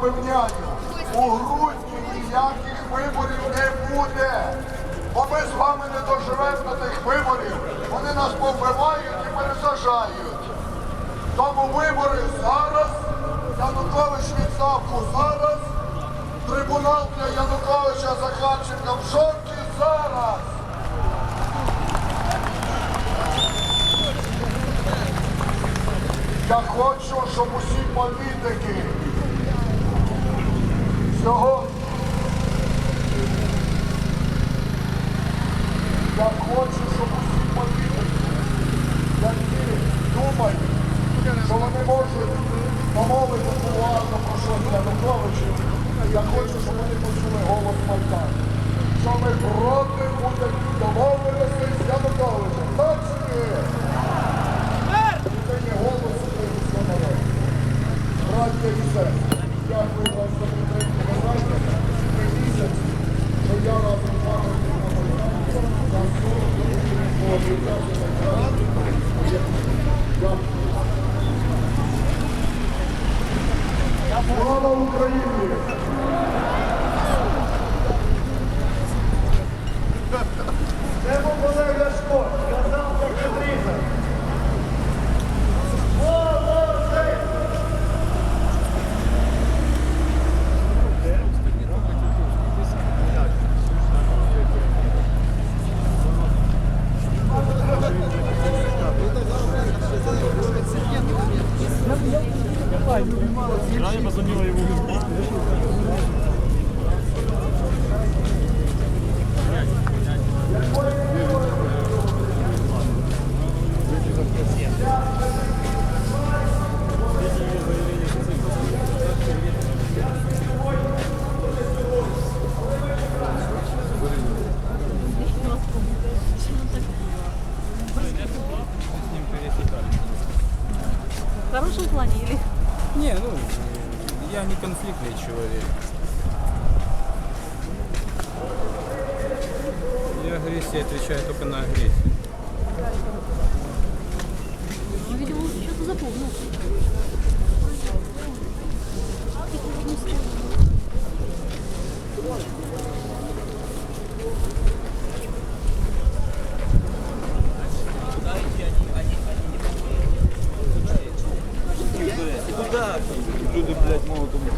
запевняю, у грудні ніяких виборів не буде. Бо ми з вами не доживемо до тих виборів. Вони нас повбивають і пересажають. Тому вибори зараз, Янукович відставку зараз, трибунал для Януковича Захарченка в жовті зараз. Я хочу, щоб усі політики сьогодні. Я хочу, щоб усі політики, які думають, що вони можуть помовити поважно про щось Януковичу, я хочу, щоб вони почули голос Майдану. Що ми проти будемо домовленості з Януковичем. Так чи ні? Це є голос українського народу. Браття і сестри, дякую Слава Україні! Хорошим планили. Не, ну, я не конфликтный человек. Я агрессии отвечаю только на агрессию. Ну, видимо, что-то запомнил. Люди, блядь, молотом.